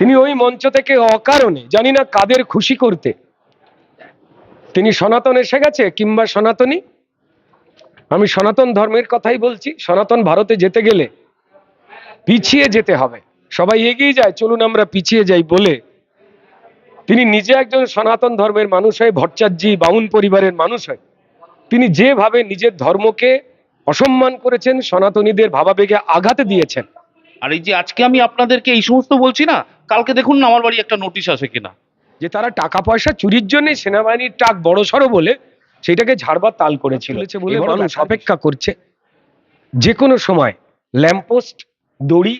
তিনি ওই মঞ্চ থেকে অকারণে, জানি না কাদের খুশি করতে। তিনি সনাতন এসে গেছে কিংবা সনাতনী? আমি সনাতন ধর্মের কথাই বলছি, সনাতন ভারতে যেতে গেলে পিছিয়ে যেতে হবে। সবাই এগিয়ে যায়, চলুন আমরা পিছিয়ে যাই বলে। তিনি নিজে একজন সনাতন ধর্মের মানুষ হয়, ভট্টাচার্যী, বাউন পরিবারের মানুষ হয়। তিনি যেভাবে নিজের ধর্মকে অসম্মান করেছেন, সনাতনীদের ভাবাবেগে আঘাত দিয়েছেন। আর এই যে আজকে আমি আপনাদেরকে এই সমস্ত বলছি না কালকে দেখুন না আমার বাড়ি একটা নোটিশ আসে কিনা। যে তারা টাকা পয়সা চুরির জন্য সেনাবাহিনীর টাক বড় সড়ো বলে সেটাকে ঝাড়বার তাল করেছিল। বলে মানুষ অপেক্ষা করছে। যে কোনো সময় ল্যাম্পোস্ট দড়ি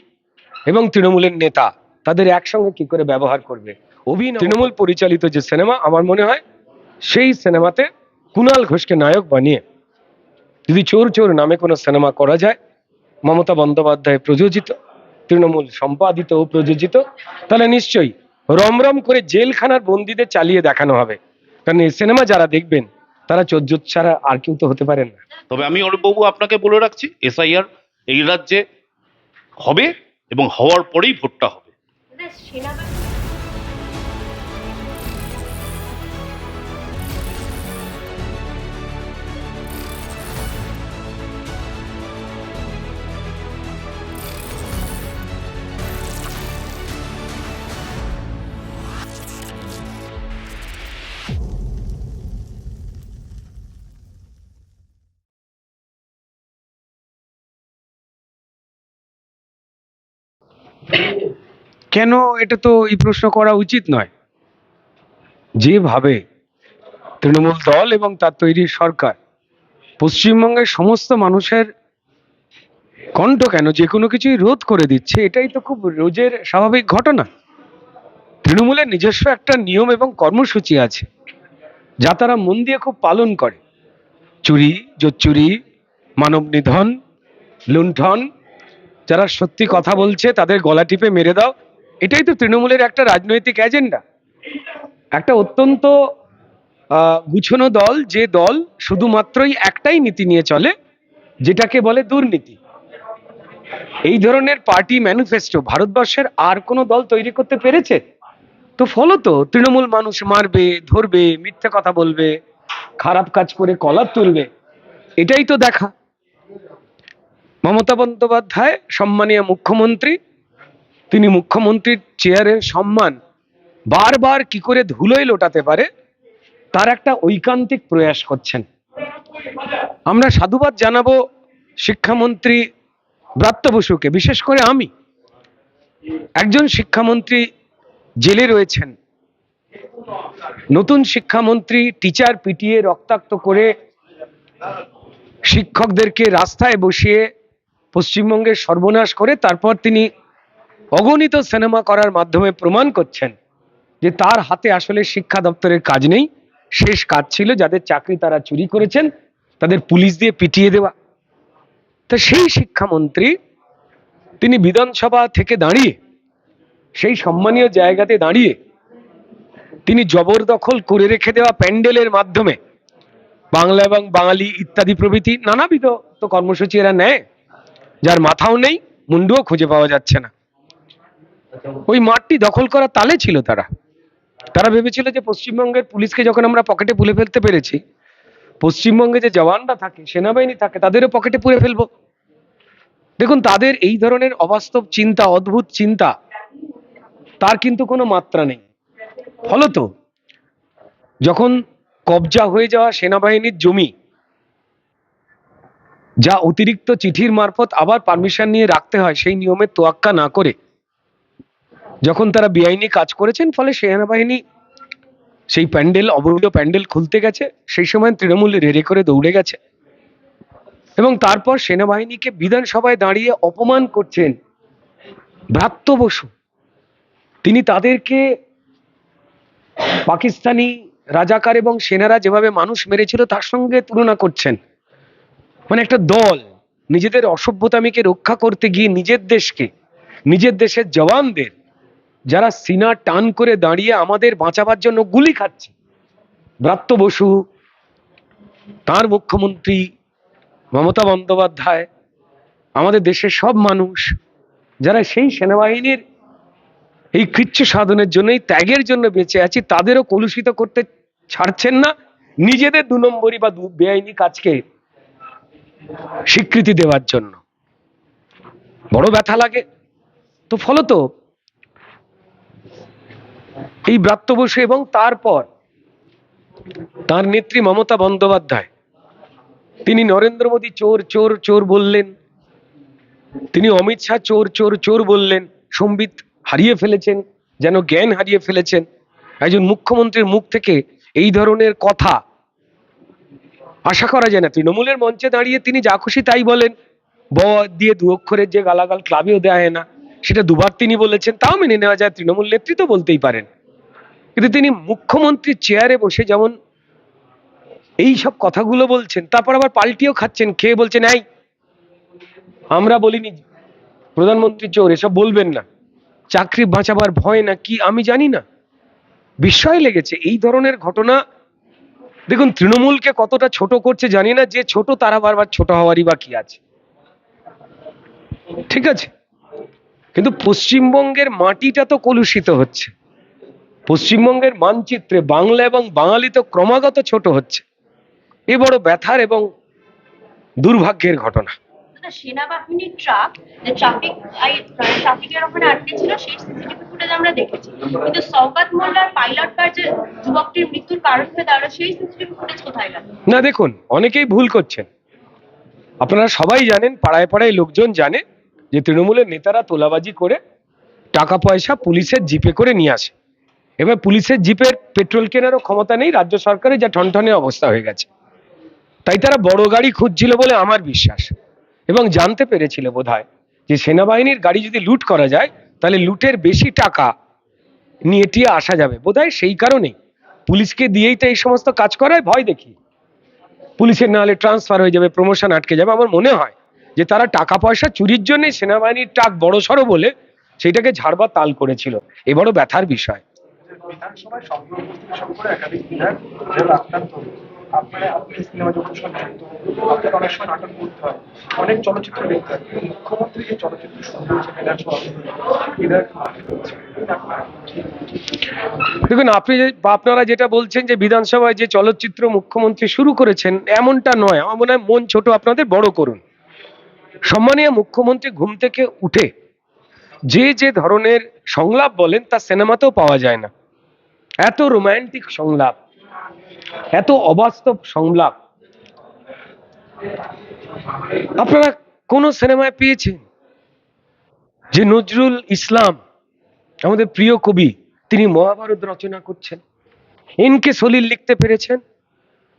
এবং তৃণমূলের নেতা তাদের একসঙ্গে কি করে ব্যবহার করবে? অভিনয় তৃণমূল পরিচালিত যে সিনেমা আমার মনে হয় সেই সিনেমাতে কুণাল ঘোষকে নায়ক বানিয়ে যদি চোর চোর নামে কোনো সিনেমা করা যায় মমতা বন্দ্যোপাধ্যায় প্রযোজিত তৃণমূল সম্পাদিত ও প্রযোজিত তাহলে নিশ্চয়ই রমরম করে জেলখানার বন্দীদের চালিয়ে দেখানো হবে। কারণ এই সিনেমা যারা দেখবেন তারা চোদ্দ ছাড়া আর কেউ তো হতে পারেন না। তবে আমি অরূপবাবু আপনাকে বলে রাখছি এসআইআর এই রাজ্যে হবে এবং হওয়ার পরেই ভোটটা হবে। কেন এটা তো এই প্রশ্ন করা উচিত নয়? যেভাবে তৃণমূল দল এবং তার তৈরি সরকার পশ্চিমবঙ্গের সমস্ত মানুষের কণ্ঠ কেন যে কোনো কিছুই রোধ করে দিচ্ছে, এটাই তো খুব রোজের স্বাভাবিক ঘটনা। তৃণমূলের নিজস্ব একটা নিয়ম এবং কর্মসূচি আছে, যা তারা মন দিয়ে খুব পালন করে। চুরি, জোচ্চুরি মানব নিধন লুণ্ঠন যারা সত্যি কথা বলছে, তাদের গলা টিপে মেরে দাও। এটাই তো তৃণমূলের একটা রাজনৈতিক এজেন্ডা একটা অত্যন্ত গুছানো দল, যে দল শুধুমাত্রই একটাই নীতি নিয়ে চলে, যেটাকে বলে দুর্নীতি। এই ধরনের পার্টি ম্যানিফেস্টো ভারতবর্ষের আর কোনো দল তৈরি করতে পেরেছে? তো ফলত তৃণমূল মানুষ মারবে, ধরবে, মিথ্যে কথা বলবে, খারাপ কাজ করে কলার তুলবে। এটাই তো দেখা। মমতা বন্দ্যোপাধ্যায়, সম্মানীয় মুখ্যমন্ত্রী, তিনি মুখ্যমন্ত্রীর চেয়ারের সম্মান বারবার কি করে ধুলোয় লোটাতে পারে, তার একটা ঐকান্তিক প্রয়াস করছেন। আমরা সাধুবাদ জানাব শিক্ষামন্ত্রী ব্রাত্য বসুকে, বিশেষ করে আমি। একজন শিক্ষামন্ত্রী জেলে রয়েছেন। নতুন শিক্ষামন্ত্রী টিচার পিটিয়ে রক্তাক্ত করে শিক্ষকদেরকে রাস্তায় বসিয়ে পশ্চিমবঙ্গের সর্বনাশ করে তারপর তিনি অগণিত সিনেমা করার মাধ্যমে প্রমাণ করছেন যে তার হাতে আসলে শিক্ষা দপ্তরের কাজ নেই। শেষ কাজ ছিল যাদের চাকরি তারা চুরি করেছেন, তাদের পুলিশ দিয়ে পিটিয়ে দেওয়া। তা সেই শিক্ষামন্ত্রী তিনি বিধানসভা থেকে দাঁড়িয়ে, সেই সম্মানীয় জায়গাতে দাঁড়িয়ে তিনি জবরদখল করে রেখে দেওয়া প্যান্ডেলের মাধ্যমে বাংলা এবং বাঙালি ইত্যাদি প্রভৃতি নানাবিধ তো কর্মসূচি এরা নেয়। যার মাথাও নেই, মুন্ডুও খুঁজে পাওয়া যাচ্ছে না। ওই মাঠটি দখল করা তালে ছিল তারা। তারা ভেবেছিল যে পশ্চিমবঙ্গের পুলিশকে যখন আমরা পকেটে পুলে ফেলতে পেরেছি, পশ্চিমবঙ্গে যে জওয়ানরা থাকে, সেনাবাহিনী থাকে, তাদেরও পকেটে পুরে ফেলব। দেখুন, তাদের এই ধরনের অবাস্তব চিন্তা, অদ্ভুত চিন্তা, তার কিন্তু কোনো মাত্রা নেই। ফলত, যখন কবজা হয়ে যাওয়া সেনাবাহিনীর জমি যা অতিরিক্ত চিঠির মারফত আবার পারমিশন নিয়ে রাখতে হয় সেই নিয়মের তোয়াক্কা না করে। যখন তারা বেআইনি কাজ করেছেন, ফলে সেনাবাহিনী সেই প্যান্ডেল, অবৈধ প্যান্ডেল খুলতে গেছে। সেই সময় তৃণমূল রেড়ে করে দৌড়ে গেছে। এবং তারপর সেনাবাহিনীকে বিধানসভায় দাঁড়িয়ে অপমান করছেন ব্রাত্য বসু। তিনি তাদেরকে পাকিস্তানি রাজাকার এবং সেনারা যেভাবে মানুষ মেরেছিল, তার সঙ্গে তুলনা করছেন। মানে একটা দল। নিজেদের অসভ্যতামিকে রক্ষা করতে গিয়ে নিজের দেশকে, নিজের দেশের জওয়ানদের, যারা সিনা টান করে দাঁড়িয়ে আমাদের বাঁচাবার জন্য গুলি খাচ্ছে। ব্রাত্য বসু, তার মুখ্যমন্ত্রী মমতা বন্দ্যোপাধ্যায়, আমাদের দেশের সব মানুষ, যারা সেই সেনাবাহিনীর এই কৃচ্ছ সাধনের জন্যই, ত্যাগের জন্য বেঁচে আছি, তাদেরও কলুষিত করতে ছাড়ছেন না। নিজেদের দু নম্বরই বা বেআইনি কাজকে স্বীকৃতি দেওয়ার জন্য। বড় ব্যথা লাগে। তো ফলত এই ব্রাত্য বসু এবং তারপর তার নেত্রী মমতা বন্দ্যোপাধ্যায়, তিনি নরেন্দ্র মোদী চোর চোর চোর বললেন, তিনি অমিত শাহ চোর চোর চোর বললেন, সম্বিত হারিয়ে ফেলেছেন, যেন জ্ঞান হারিয়ে ফেলেছেন। একজন মুখ্যমন্ত্রীর মুখ থেকে এই ধরনের কথা আশা করা যায় না। তৃণমূলের মঞ্চে দাঁড়িয়ে তিনি যা খুশি তাই বলেন। ব দিয়ে দু অক্ষরের যে গালাগাল ক্লাবেও দেওয়া হয় না, সেটা দুবার তিনি বলেছেন, তাও মেনে নেওয়া যায়, তৃণমূল নেতৃত্ব বলতেই পারেন। কিন্তু তিনি মুখ্যমন্ত্রীর চেয়ারে বসে যেমন এই সব কথাগুলো বলছেন, তারপর আবার পাল্টিও খাচ্ছেন, খেয়ে বলছেন, এই, আমরা বলিনি, প্রধানমন্ত্রী চোর, এসব বলবেন না। চাকরি বাঁচাবার ভয় না, কি আমি জানি না? বিস্ময় লেগেছে। এই ধরনের ঘটনা দেখুন, তৃণমূলকে কতটা ছোট করছে জানি না, যে ছোট তারা বারবার ছোট হওয়ারই বা কি আছে। ঠিক আছে? কিন্তু পশ্চিমবঙ্গের মাটিটা তো কলুষিত হচ্ছে। পশ্চিমবঙ্গের মানচিত্রে বাংলা এবং বাঙালি তো ক্রমাগত ছোট হচ্ছে। এ বড় ব্যথার এবং দুর্ভাগ্যের ঘটনা। দাদা, সেনাবাহিনীর ট্রাক যে ট্রাফিক ট্রাফিকের ওখানে আটকে ছিল সেই সিসিটিভি ফুটেজ আমরা দেখেছি। কিন্তু সৌগাত মোল্লার পাইলট কার যে যুবকটির মৃত্যুর কারণ হয়ে দাঁড়াল সেই সিসিটিভি ফুটেজ কোথায় গেল? না দেখুন অনেকেই ভুল করছেন। আপনারা সবাই জানেন পাড়ায় পাড়ায় লোকজন জানে যে তৃণমূলের নেতারা তোলাবাজি করে টাকা পয়সা পুলিশের জিপে করে নিয়ে আসে। এবার পুলিশের জিপের পেট্রোল কেনারও ক্ষমতা নেই রাজ্য সরকারের যা ঠনঠনে অবস্থা হয়ে গেছে। তাই তারা বড় গাড়ি খুঁজছিল বলে আমার বিশ্বাস। এবং জানতে পেরেছিল বোধহয় যে সেনাবাহিনীর গাড়ি যদি লুট করা যায়, তাহলে লুটের বেশি টাকা নিয়ে টিয়ে আসা যাবে। বোধহয় সেই কারণেই। পুলিশকে দিয়েই তো এই সমস্ত কাজ করায় ভয় দেখি। পুলিশের নাহলে ট্রান্সফার হয়ে যাবে প্রমোশন আটকে যাবে। আমার মনে হয় যে তারা টাকা পয়সা চুরির জন্য সেনাবাহিনীর টাক বড় সড়ো বলে সেইটাকে ঝাড়বার তাল করেছিল। এ বড় ব্যথার বিষয়। বিধানসভায় একাধিক বিধায়ক আপনারা আপনি সিনেমা আপনাকে অনেক সময় নাটক করতে হয়। অনেক চলচ্চিত্র দেখতে হয়। মুখ্যমন্ত্রী যে চলচ্চিত্র শুরু দেখুন, আপনি আপনারা যেটা বলছেন যে বিধানসভায় যে চলচ্চিত্র মুখ্যমন্ত্রী শুরু করেছেন, এমনটা নয়। আমার মনে হয় মন ছোট আপনাদের, বড় করুন। সম্মানীয় মুখ্যমন্ত্রী ঘুম থেকে উঠে যে যে ধরনের সংলাপ বলেন, তা সিনেমাতেও পাওয়া যায় না। এত রোমান্টিক সংলাপ। এত অবাস্তব সংলাপ। আপনারা কোন সিনেমায় পেয়েছেন যে নজরুল ইসলাম, আমাদের প্রিয় কবি, তিনি মহাভারত রচনা করছেন? এনকে সলিল লিখতে পেরেছেন?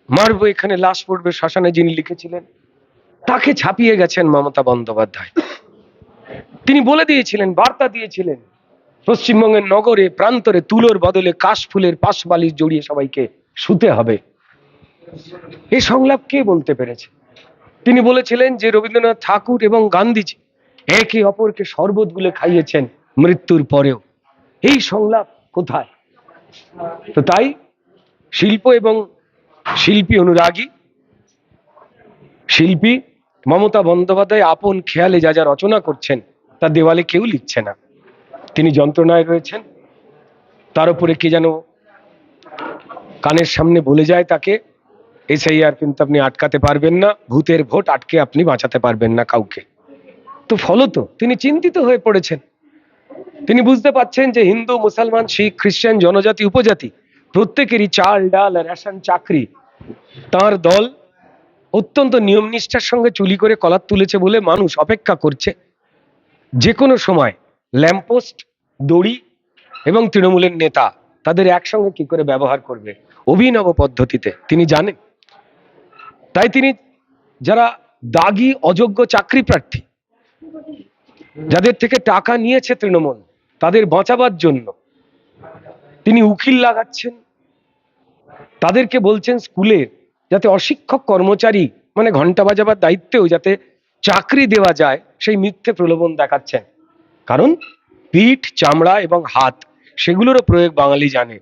মারবো এখানে লাশ পড়বে শ্মশানে যিনি লিখেছিলেন। তাকে ছাপিয়ে গেছেন মমতা বন্দ্যোপাধ্যায়। তিনি বলে দিয়েছিলেন, বার্তা দিয়েছিলেন, পশ্চিমবঙ্গের নগরে, প্রান্তরে তুলোর বদলে কাশফুলের পাশবালিশ জড়িয়ে সবাইকে শুতে হবে। এই সংলাপ কে বলতে পেরেছে? তিনি বলেছিলেন যে রবীন্দ্রনাথ ঠাকুর এবং গান্ধীজি একে অপরকে শরবত গুলে খাইয়েছেন মৃত্যুর পরেও। এই সংলাপ কোথায়? তো তাই শিল্প এবং শিল্পী অনুরাগী, শিল্পী মমতা বন্দ্যোপাধ্যায় আপন খেয়ালে যা যা রচনা করছেন, তা দেওয়ালে কেউ লিখছে না। তিনি যন্ত্রণায় রয়েছেন। তার উপরে কে যেন কানের সামনে বলে যায় তাকে, এসআইআর কিন্তু আপনি আটকাতে পারবেন না, ভূতের ভোট আটকে আপনি বাঁচাতে পারবেন না কাউকে। তো ফলত তিনি চিন্তিত হয়ে পড়েছেন। তিনি বুঝতে পাচ্ছেন যে হিন্দু, মুসলমান, শিখ, খ্রিস্টান, জনজাতি, উপজাতি, প্রত্যেকেরই চাল, ডাল রেশন চাকরি। তার দল অত্যন্ত নিয়ম নিষ্ঠার সঙ্গে চুলি করে কলার তুলেছে বলে মানুষ অপেক্ষা করছে। যে কোনো সময় ল্যাম্পোস্ট দড়ি এবং তৃণমূলের নেতা তাদের একসঙ্গে কি করে ব্যবহার করবে? অভিনব পদ্ধতিতে তিনি জানেন। তাই তিনি যারা দাগি, অযোগ্য চাকরি প্রার্থী, যাদের থেকে টাকা নিয়েছে তৃণমূল, তাদের বাঁচাবার জন্য তিনি উকিল লাগাচ্ছেন। তাদেরকে বলছেন স্কুলের যাতে অশিক্ষক কর্মচারী মানে ঘণ্টা বাজাবার দায়িত্বেও যাতে চাকরি দেওয়া যায়, সেই মিথ্যে প্রলোভন দেখাচ্ছেন। কারণ পিঠ, চামড়া এবং হাত, সেগুলোরও প্রয়োগ বাঙালি জানে।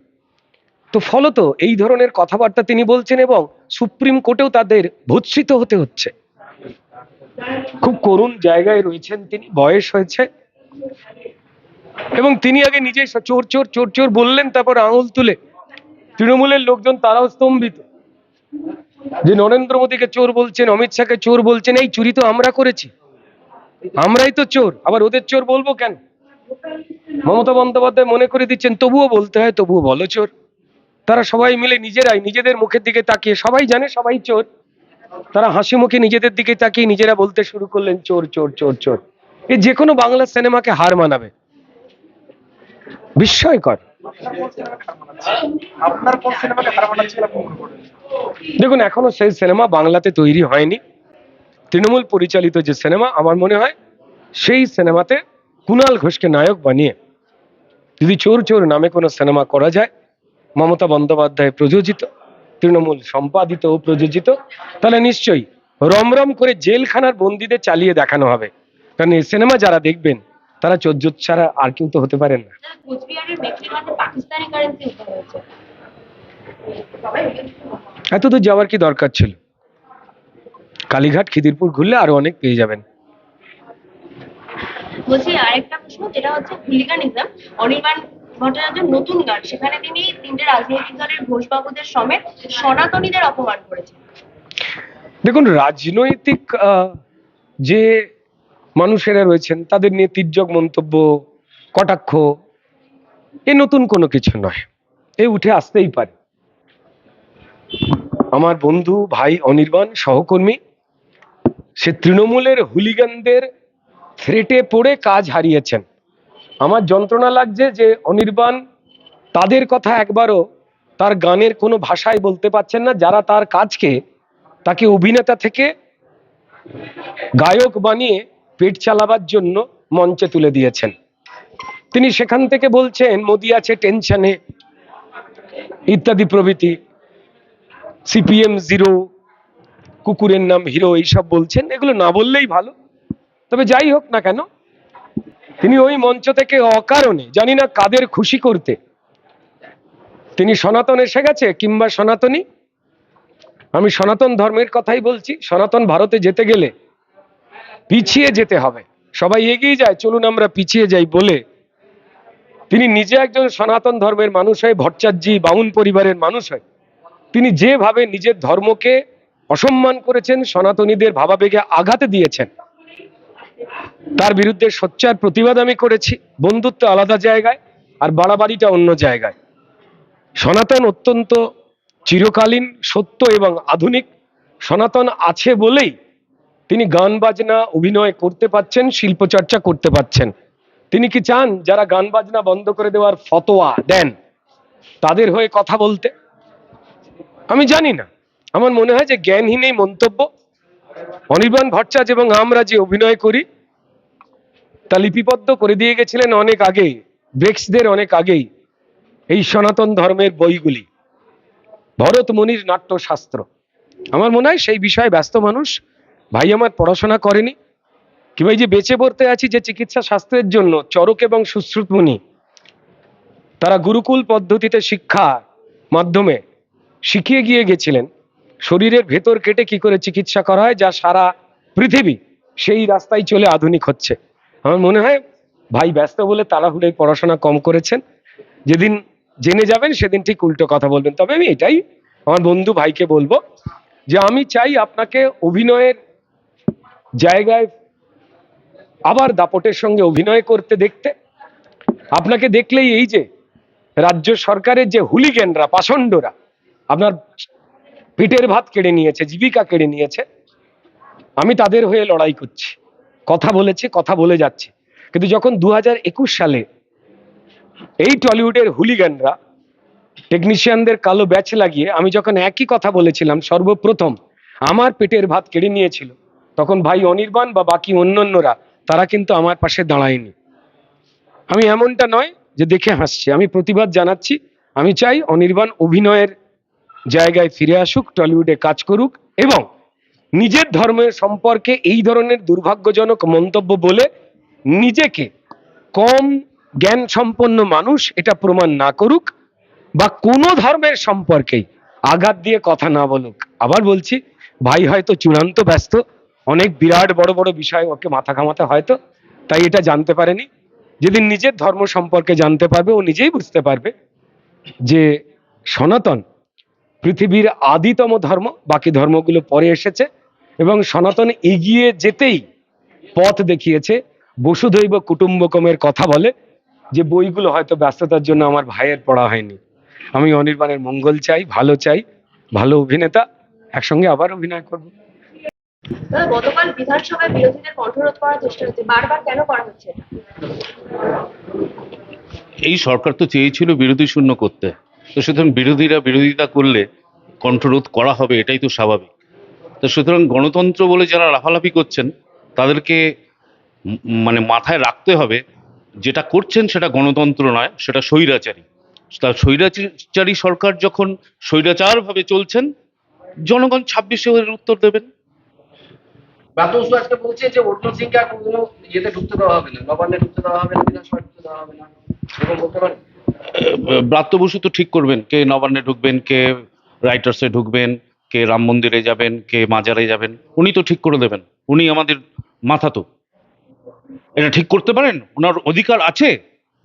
তো ফলত এই ধরনের কথাবার্তা তিনি বলছেন এবং সুপ্রিম কোর্টেও তাদের ভৎসিত হতে হচ্ছে। খুব করুণ জায়গায় রয়েছেন তিনি, বয়স হয়েছে। এবং তিনি আগে নিজেই স- চোর চোর চোর চোর বললেন, তারপর আঙুল তুলে। তৃণমূলের লোকজন তারাও স্তম্ভিত। যে নরেন্দ্র মোদীকে চোর বলছেন, অমিত শাহকে চোর বলছেন, এই চুরি তো আমরা করেছি। আমরাই তো চোর, আবার ওদের চোর বলব কেন? মমতা বন্দ্যোপাধ্যায় মনে করে দিচ্ছেন, তবুও বলতে হয়, তবুও বলো চোর। তারা সবাই মিলে নিজেরাই নিজেদের মুখের দিকে তাকিয়ে সবাই জানে সবাই চোর। তারা হাসি মুখে নিজেদের দিকে তাকিয়ে নিজেরা বলতে শুরু করলেন চোর চোর চোর চোর। এ যে কোনো বাংলা সিনেমাকে হার মানাবে। বিস্ময়কর। দেখুন এখনও সেই সিনেমা বাংলাতে তৈরি হয়নি। তৃণমূল পরিচালিত যে সিনেমা আমার মনে হয় সেই সিনেমাতে কুণাল ঘোষকে নায়ক বানিয়ে যদি চোর চোর নামে কোনো সিনেমা করা যায় মমতা বন্দ্যোপাধ্যায় প্রযোজিত তৃণমূল সম্পাদিত ও প্রযোজিত তাহলে নিশ্চয়ই রমরম করে জেলখানার বন্দীদের চালিয়ে দেখানো হবে। কারণ এই সিনেমা যারা দেখবেন তারা চোদ্দ ছাড়া আর কেউ তো হতে পারেন না। এত দূর যাওয়ার কি দরকার ছিল? কালীঘাট খিদিরপুর ঘুরলে আরও অনেক পেয়ে যাবেন। বলছি আরেকটা প্রশ্ন যেটা হচ্ছে হুলিগানিজম অনির্বাণ ভট্টাচার্যের নতুন গান, সেখানে তিনি তিনটে রাজনৈতিক দলের ঘোষবাবুদের সমেত সনাতনীদের অপমান করেছেন। দেখুন, রাজনৈতিক যে মানুষেরা রয়েছেন, তাদের নিয়ে তির্যক মন্তব্য, কটাক্ষ, এ নতুন কোনো কিছু নয়। এ উঠে আসতেই পারে। আমার বন্ধু, ভাই অনির্বাণ, সহকর্মী, সে তৃণমূলের হুলিগানদের থ্রেটে পড়ে কাজ হারিয়েছেন। আমার যন্ত্রণা লাগছে যে অনির্বাণ তাদের কথা একবারও তার গানের কোনো ভাষায় বলতে পারছেন না, যারা তার কাজকে, তাকে অভিনেতা থেকে গায়ক বানিয়ে পেট চালাবার জন্য মঞ্চে তুলে দিয়েছেন। তিনি সেখান থেকে বলছেন, মোদি আছে টেনশনে। ইত্যাদি প্রভৃতি। সিপিএম জিরো, কুকুরের নাম হিরো, এইসব বলছেন। এগুলো না বললেই ভালো। তবে যাই হোক না কেন তিনি ওই মঞ্চ থেকে অকারণে, জানি না কাদের খুশি করতে। তিনি সনাতন এসে গেছে কিংবা সনাতনী? আমি সনাতন ধর্মের কথাই বলছি, সনাতন ভারতে যেতে গেলে পিছিয়ে যেতে হবে। সবাই এগিয়ে যায়, চলুন আমরা পিছিয়ে যাই বলে। তিনি নিজে একজন সনাতন ধর্মের মানুষ হয়, ভট্টাচার্যী, বাউন পরিবারের মানুষ হয়, তিনি যেভাবে নিজের ধর্মকে অসম্মান করেছেন, সনাতনীদের ভাবাবেগে আঘাতে দিয়েছেন তার বিরুদ্ধে সোচ্চার প্রতিবাদ আমি করেছি। বন্ধুত্ব আলাদা জায়গায় আর বাড়াবাড়িটা অন্য জায়গায়। সনাতন অত্যন্ত চিরকালীন সত্য এবং আধুনিক। সনাতন আছে বলেই তিনি গান, বাজনা, অভিনয় করতে পাচ্ছেন শিল্পচর্চা করতে পাচ্ছেন তিনি কি চান যারা গান, বাজনা বন্ধ করে দেওয়ার ফতোয়া দেন? তাদের হয়ে কথা বলতে? আমি জানি না। আমার মনে হয় যে জ্ঞানহীন এই মন্তব্য। অনির্বাণ ভট্টাচার্য এবং আমরা যে অভিনয় করি। তা লিপিবদ্ধ করে দিয়ে গেছিলেন অনেক আগেই ব্রেক্সদের অনেক আগেই, এই সনাতন ধর্মের বইগুলি। ভরত মনির নাট্যশাস্ত্র। আমার মনে হয় সেই বিষয়ে ব্যস্ত মানুষ, ভাই আমার পড়াশোনা করেনি, কিংবা এই যে বেঁচে পড়তে আছি যে চিকিৎসা শাস্ত্রের জন্য, চরক এবং সুশ্রুত মুনি, তারা গুরুকুল পদ্ধতিতে শিক্ষা মাধ্যমে শিখিয়ে গিয়ে গেছিলেন, শরীরের ভেতর কেটে কি করে চিকিৎসা করা হয়, যা সারা পৃথিবী সেই রাস্তায় চলে আধুনিক হচ্ছে। আমার মনে হয় ভাই ব্যস্ত বলে তাড়াহুড়ে পড়াশোনা কম করেছেন। যেদিন জেনে যাবেন সেদিন ঠিক উল্টো কথা বলবেন। তবে আমি এটাই আমার বন্ধু ভাইকে বলব যে আমি চাই আপনাকে অভিনয়ের জায়গায় আবার দাপটের সঙ্গে অভিনয় করতে দেখতে। আপনাকে দেখলেই এই যে রাজ্য সরকারের যে হুলিগেনরা, পাষণ্ডরা, আপনার পেটের ভাত কেড়ে নিয়েছে, জীবিকা কেড়ে নিয়েছে, আমি তাদের হয়ে লড়াই করছি। কথা বলেছে, কথা বলে যাচ্ছে। কিন্তু যখন দু হাজার একুশ সালে এই টলিউডের হুলিগানরা টেকনিশিয়ানদের কালো ব্যাচ লাগিয়ে আমি যখন একই কথা বলেছিলাম, সর্বপ্রথম আমার পেটের ভাত কেড়ে নিয়েছিল, তখন ভাই অনির্বাণ বা বাকি অন্যান্যরা, তারা কিন্তু আমার পাশে দাঁড়ায়নি। আমি এমনটা নয় যে দেখে হাসছি, আমি প্রতিবাদ জানাচ্ছি, আমি চাই অনির্বাণ অভিনয়ের জায়গায় ফিরে আসুক, টলিউডে কাজ করুক এবং নিজের ধর্মের সম্পর্কে এই ধরনের দুর্ভাগ্যজনক মন্তব্য বলে নিজেকে কম জ্ঞান সম্পন্ন মানুষ এটা প্রমাণ না করুক বা কোনো ধর্মের সম্পর্কেই আঘাত দিয়ে কথা না বলুক। আবার বলছি, ভাই হয়তো চূড়ান্ত ব্যস্ত, অনেক বিরাট বড় বড় বিষয় ওকে মাথা ঘামাতে হয়তো, তাই এটা জানতে পারেনি। যেদিন নিজের ধর্ম সম্পর্কে জানতে পারবে, ও নিজেই বুঝতে পারবে যে সনাতন পৃথিবীর আদিতম ধর্ম, বাকি ধর্মগুলো পরে এসেছে। এবং সনাতন এগিয়ে যেতেই পথ দেখিয়েছে। বসুধৈব কুটুম্বকমের কথা বলে যে বইগুলো হয়তো ব্যস্ততার জন্য আমার ভাইয়ের পড়া হয়নি। আমি অনির্বাণের মঙ্গল চাই ভালো চাই ভালো অভিনেতা একসঙ্গে আবার অভিনয় করব। গতকাল বিধানসভায় বিরোধীদের কণ্ঠরোধ করার চেষ্টা হচ্ছে। বারবার কেন করা হচ্ছে এই সরকার তো চেয়েছিল বিরোধী শূন্য করতে। তো সুতরাং বিরোধীরা বিরোধিতা করলে কণ্ঠরোধ করা হবে এটাই তো স্বাভাবিক। তো সুতরাং গণতন্ত্র বলে যারা লাফালাফি করছেন তাদেরকে মানে মাথায় রাখতে হবে যেটা করছেন সেটা গণতন্ত্র নয় সেটা স্বৈরাচারী। তা স্বৈরাচারী সরকার যখন স্বৈরাচারভাবে চলছেন জনগণ ছাব্বিশে উত্তর দেবেন। ব্রাতবসু আজকে বলছে যে অর্জুন সিংকে আর কোনো ইয়েতে ঢুকতে দেওয়া হবে না নবান্নে ঢুকতে দেওয়া হবে না বিধানসভায় ঢুকতে দেওয়া হবে না এরকম বলতে পারেন? ব্রাত্য বসু তো ঠিক করবেন কে নবান্নে ঢুকবেন কে রাইটার্সে ঢুকবেন কে রাম মন্দিরে যাবেন কে মাজারে যাবেন উনি তো ঠিক করে দেবেন। উনি আমাদের মাথা তো এটা ঠিক করতে পারেন? ওনার অধিকার আছে?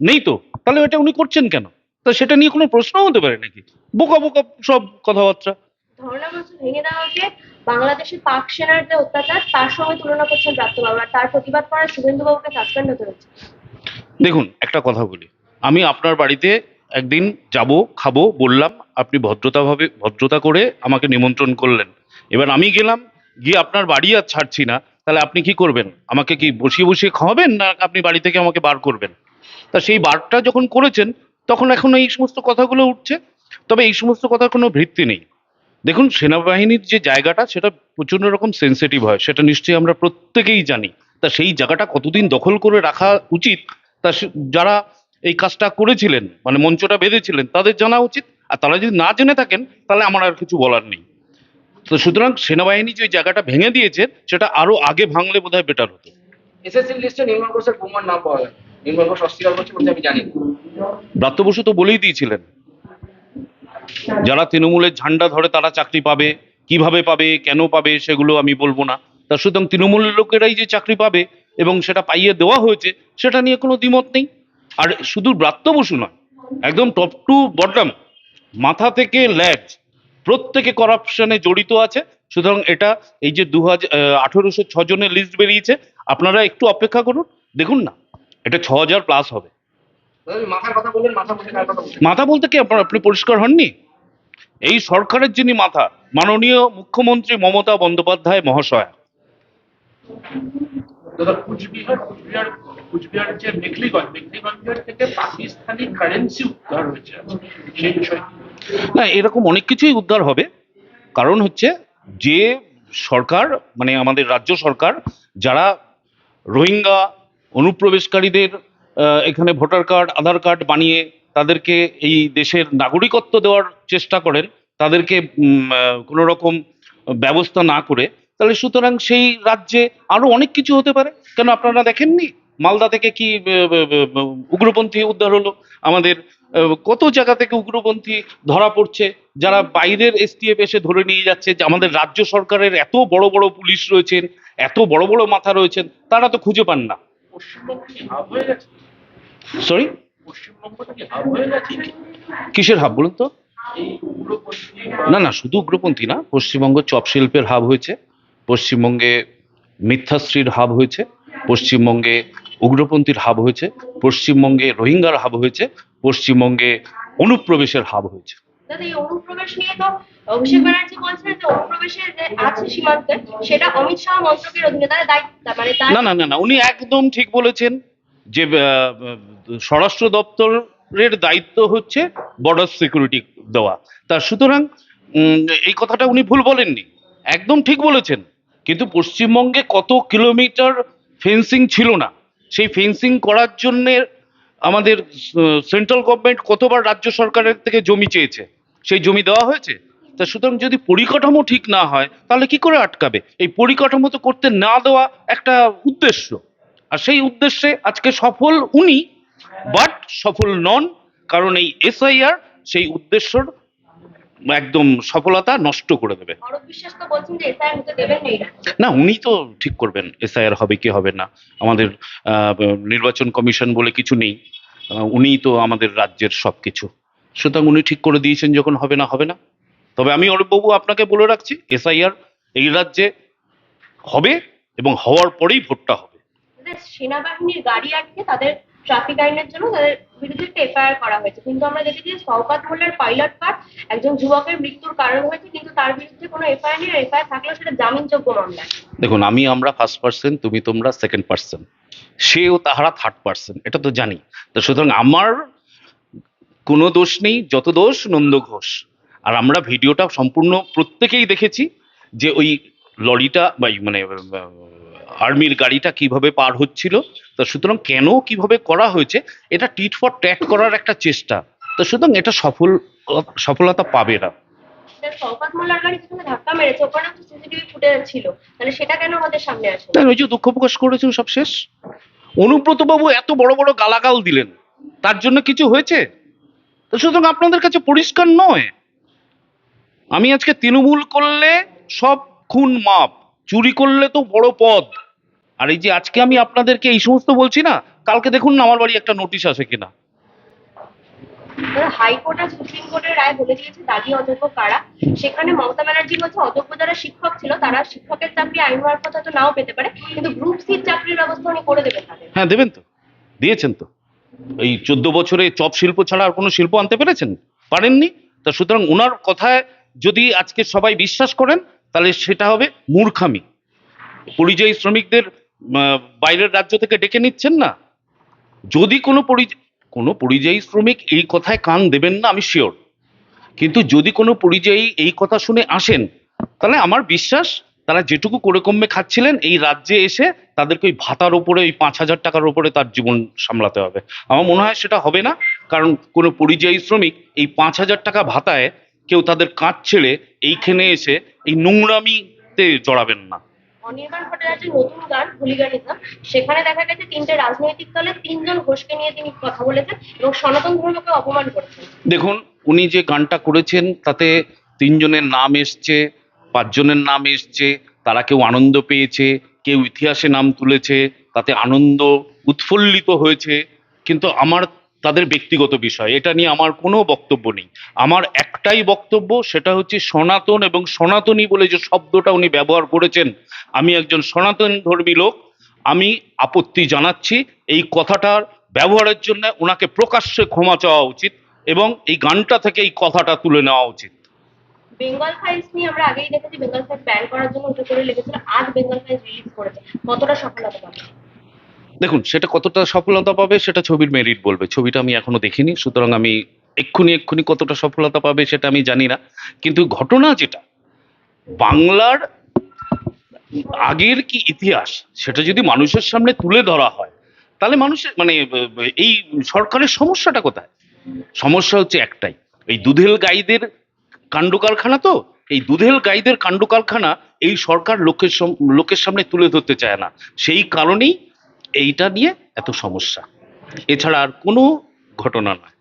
নেই তো। তাহলে এটা উনি করছেন কেন? তা সেটা নিয়ে কোনো প্রশ্ন হতে পারে নাকি? বোকা বোকা সব কথাবার্তা। ধর্ণা মঞ্চ ভেঙে দেওয়া হচ্ছে বাংলাদেশের পাক সেনার যে অত্যাচার তার সঙ্গে তুলনা করছেন প্রাপ্তবাবু আর তার প্রতিবাদ করার শুভেন্দুবাবুকে সাসপেন্ড হতে হচ্ছে দেখুন একটা কথা বলি। আমি আপনার বাড়িতে একদিন যাব, খাব, বললাম, আপনি ভদ্রতাভাবে, ভদ্রতা করে আমাকে নিমন্ত্রণ করলেন। এবার আমি গেলাম, গিয়ে আপনার বাড়ি আর ছাড়ছি না, তাহলে আপনি কি করবেন? আমাকে কি বসিয়ে বসিয়ে খাওয়াবেন, না আপনি বাড়ি থেকে আমাকে বার করবেন? তা সেই বারটা যখন করেছেন, তখন এখন এই সমস্ত কথাগুলো উঠছে, তবে এই সমস্ত কথার কোনো ভিত্তি নেই। দেখুন, সেনাবাহিনীর যে জায়গাটা, সেটা প্রচণ্ড রকম সেন্সিটিভ হয়, সেটা নিশ্চয়ই আমরা প্রত্যেকেই জানি। তা সেই জায়গাটা কতদিন দখল করে রাখা উচিত, তা যারা এই কাজটা করেছিলেন মানে মঞ্চটা বেঁধেছিলেন তাদের জানা উচিত। আর তারা যদি না জেনে থাকেন তাহলে আমার আর কিছু বলার নেই। তো সুতরাং সেনাবাহিনী যে জায়গাটা ভেঙে দিয়েছে সেটা আরও আগে ভাঙলে বোধহয় বেটার হতো। এসএসসি লিস্টে নির্মল ঘোষের বোমার নাম পাওয়া নির্মল ঘোষ অস্বীকার করছে আমি জানি ব্রাত্য বসু তো বলেই দিয়েছিলেন যারা তৃণমূলের ঝান্ডা ধরে তারা চাকরি পাবে কীভাবে পাবে কেন পাবে সেগুলো আমি বলব না। তা সুতরাং তৃণমূলের লোকেরাই যে চাকরি পাবে এবং সেটা পাইয়ে দেওয়া হয়েছে সেটা নিয়ে কোনো দ্বিমত নেই। আর শুধু ব্রাত্য বসু নয় একদম টপ টু বটম মাথা থেকে ল্যাজ প্রত্যেকে করাপশনে জড়িত আছে। সুতরাং এটা এই যে দু হাজার আঠেরোশো জনের লিস্ট বেরিয়েছে আপনারা একটু অপেক্ষা করুন দেখুন না এটা ছ হাজার প্লাস হবে। মাথা বলতে কি আপনার আপনি পরিষ্কার হননি? এই সরকারের যিনি মাথা মাননীয় মুখ্যমন্ত্রী মমতা বন্দ্যোপাধ্যায় মহাশয়া। দাদা কুচবিহার কুচবিহার কুচবিহারের যে মেঘলিগঞ্জ মেঘলিগঞ্জের থেকে পাকিস্তানি কারেন্সি উদ্ধার হয়েছে সেই বিষয় না, এরকম অনেক কিছুই উদ্ধার হবে। কারণ হচ্ছে যে সরকার মানে আমাদের রাজ্য সরকার, যারা রোহিঙ্গা অনুপ্রবেশকারীদের এখানে ভোটার কার্ড, আধার কার্ড বানিয়ে তাদেরকে এই দেশের নাগরিকত্ব দেওয়ার চেষ্টা করেন, তাদেরকে কোনো রকম ব্যবস্থা না করে তাহলে সুতরাং সেই রাজ্যে আরও অনেক কিছু হতে পারে। কেন আপনারা দেখেননি? মালদা থেকে কি উগ্রপন্থী উদ্ধার হলো? আমাদের কত জায়গা থেকে উগ্রপন্থী ধরা পড়ছে? যারা বাইরের এসটিএফ এসে ধরে নিয়ে যাচ্ছে, যে আমাদের রাজ্য সরকারের এত বড় বড় পুলিশ রয়েছেন, এত বড় বড় মাথা রয়েছেন, তারা তো খুঁজে পান না। সরি কিসের হাব বলুন তো? না না, শুধু উগ্রপন্থী না, পশ্চিমবঙ্গ চপ শিল্পের হাব হয়েছে। পশ্চিমবঙ্গে মিথ্যাশ্রীর হাব হয়েছে পশ্চিমবঙ্গে উগ্রপন্থীর হাব হয়েছে পশ্চিমবঙ্গে রোহিঙ্গার হাব হয়েছে পশ্চিমবঙ্গে অনুপ্রবেশের হাব হয়েছে। দাদা এই অনুপ্রবেশ নিয়ে তো অভিষেক ব্যানার্জি বলছেন যে অনুপ্রবেশের যে আছে সীমান্তে সেটা অমিত শাহ মন্ত্রকের অধীনে তার দায়িত্ব মানে না না না না উনি একদম ঠিক বলেছেন যে স্বরাষ্ট্র দপ্তরের দায়িত্ব হচ্ছে বর্ডার সিকিউরিটি দেওয়া। তা সুতরাং এই কথাটা উনি ভুল বলেননি। একদম ঠিক বলেছেন। কিন্তু পশ্চিমবঙ্গে কত কিলোমিটার ফেন্সিং ছিল না। সেই ফেন্সিং করার জন্যে আমাদের সেন্ট্রাল গভর্নমেন্ট কতবার রাজ্য সরকারের থেকে জমি চেয়েছে? সেই জমি দেওয়া হয়েছে? তা সুতরাং যদি পরিকাঠামো ঠিক না হয়, তাহলে কি করে আটকাবে? এই পরিকাঠামো তো করতে না দেওয়া একটা উদ্দেশ্য। আর সেই উদ্দেশ্যে আজকে সফল উনি বাট সফল নন, কারণ এই এসআইআর সেই উদ্দেশ্যর একদম সফলতা নষ্ট করে দেবে। না উনি তো ঠিক করবেন এসআইআর হবে কি হবে না। আমাদের নির্বাচন কমিশন বলে কিছু নেই। উনি তো আমাদের রাজ্যের সব কিছু সুতরাং উনি ঠিক করে দিয়েছেন যখন হবে না হবে না। তবে আমি অরূপবাবু আপনাকে বলে রাখছি এসআইআর এই রাজ্যে হবে এবং হওয়ার পরেই ভোটটা হবে। সেনাবাহিনীর গাড়ি আটকে তাদের ট্রাফিক আইনের জন্য তাদের বিরুদ্ধে এফআইআর করা হয়েছে। কিন্তু আমরা দেখেছি যে শওকাত মোল্লার পাইলট কার একজন যুবকের মৃত্যুর কারণ হয়েছে, কিন্তু তার বিরুদ্ধে কোনো এফআইআর নেই এফআইআর থাকলেও সেটা জামিনযোগ্য মামলা। দেখুন, আমি আমরা ফার্স্ট পার্সন তুমি তোমরা সেকেন্ড পার্সন সেও তাহারা থার্ড পার্সন এটা তো জানি। তো সুতরাং আমার কোনো দোষ নেই, যত দোষ নন্দ ঘোষ। আর আমরা ভিডিওটা সম্পূর্ণ প্রত্যেকেই দেখেছি যে ওই লরিটা বা মানে আর্মির গাড়িটা কীভাবে পার হচ্ছিল তো সুতরাং কেন কীভাবে করা হয়েছে এটা টিট ফর ট্যাট করার একটা চেষ্টা। তো সুতরাং এটা সফল সফলতা পাবে না। শওকাত মোল্লার গাড়ি যেখানে ধাক্কা মেরেছে ওখানে তো সিসিটিভি ফুটেজ ছিল। তাহলে সেটা কেন আমাদের সামনে আসে? না ওই যে দুঃখ প্রকাশ করেছেন সব শেষ? অনুব্রত এত বড় বড় গালাগাল দিলেন তার জন্য কিছু হয়েছে? তো সুতরাং আপনাদের কাছে পরিষ্কার নয়। আমি আজকে তৃণমূল করলে সব খুন মাপ চুরি করলে তো বড় পদ। আর এই যে আজকে আমি আপনাদেরকে এই সমস্ত বলছি না কালকে দেখুন না আমার বাড়ি একটা নোটিশ আসে কিনা। হাইকোর্ট আর সুপ্রিম কোর্টের রায় বলে দিয়েছে দাগি অযোগ্য কারা? সেখানে মমতা ব্যানার্জি বলছে অযোগ্য যারা শিক্ষক ছিল তারা শিক্ষকের চাকরি আইন মারফত হয়তো নাও পেতে পারে কিন্তু গ্রুপ সির চাকরির ব্যবস্থা উনি করে দেবেন তাদের। হ্যাঁ দেবেন তো। দিয়েছেন তো। এই চোদ্দ বছরে চপ শিল্প ছাড়া আর কোনো শিল্প আনতে পেরেছেন? পারেননি? তা সুতরাং ওনার কথায় যদি আজকে সবাই বিশ্বাস করেন তাহলে সেটা হবে মূর্খামি। পরিযায়ী শ্রমিকদের বাইরের রাজ্য থেকে ডেকে নিচ্ছেন না? যদি কোনো পরি, কোনো পরিযায়ী শ্রমিক এই কথায় কান দেবেন না, আমি শিওর কিন্তু যদি কোনো পরিযায়ী এই কথা শুনে আসেন, তাহলে আমার বিশ্বাস, তারা যেটুকু করে কমে খাচ্ছিলেন, এই রাজ্যে এসে তাদেরকে ওই ভাতার ওপরে, ওই পাঁচ হাজার টাকার ওপরে তার জীবন সামলাতে হবে। আমার মনে হয় সেটা হবে না, কারণ কোনো পরিযায়ী শ্রমিক এই পাঁচ হাজার টাকা ভাতায় কেউ তাদের কাজ ছেড়ে এইখানে এসে এই নোংরামিতে জড়াবেন না। অনির্বাণ ভট্টাচার্যের নতুন গান হুলিগানিজম সেখানে দেখা গেছে তিনটে রাজনৈতিক দলে তিনজন ঘোষকে নিয়ে তিনি কথা বলেছেন এবং সনাতন ধর্মকে অপমান করেছেন। দেখুন, উনি যে গানটা করেছেন, তাতে তিনজনের নাম এসছে, পাঁচজনের নাম এসছে, তারা কেউ আনন্দ পেয়েছে, কেউ ইতিহাসে নাম তুলেছে, তাতে আনন্দ উৎফুল্লিত হয়েছে। কিন্তু আমার তাদের ব্যক্তিগত বিষয়। এটা নিয়ে আমার কোনো বক্তব্য নেই। আমার একটাই বক্তব্য, সেটা হচ্ছে সনাতন এবং সনাতনী বলে যে শব্দটা উনি ব্যবহার করেছেন, আমি একজন সনাতন ধর্মী লোক, আমি আপত্তি জানাচ্ছি, এই কথাটার ব্যবহারের জন্য ওনাকে প্রকাশ্যে ক্ষমা চাওয়া উচিত এবং এই গানটা থেকে এই কথাটা তুলে নেওয়া উচিত। বেঙ্গল ফাইলস নিয়ে আমরা আগেই দেখেছি, বেঙ্গল ফাইলস ব্যান করার জন্য উঠে করে লেগেছিল, আজ বেঙ্গল ফাইলস রিলিজ করেছে। কতটা সফলতা পাবে দেখুন, সেটা কতটা সফলতা পাবে সেটা ছবির মেরিট বলবে। ছবিটা আমি এখনও দেখিনি, সুতরাং আমি এক্ষুনি এক্ষুনি কতটা সফলতা পাবে সেটা আমি জানি না। কিন্তু ঘটনা যেটা, বাংলার আগের কি ইতিহাস, সেটা যদি মানুষের সামনে তুলে ধরা হয়, তাহলে মানুষের মানে এই সরকারের সমস্যাটা কোথায়? সমস্যা হচ্ছে একটাই, এই দুধেল গাইদের কাণ্ড কারখানা তো, এই দুধেল গাইদের কাণ্ড কারখানা এই সরকার লোকের লোকের সামনে তুলে ধরতে চায় না। সেই কারণেই এইটা নিয়ে এত সমস্যা। এছাড়া আর কোনো ঘটনা নয়।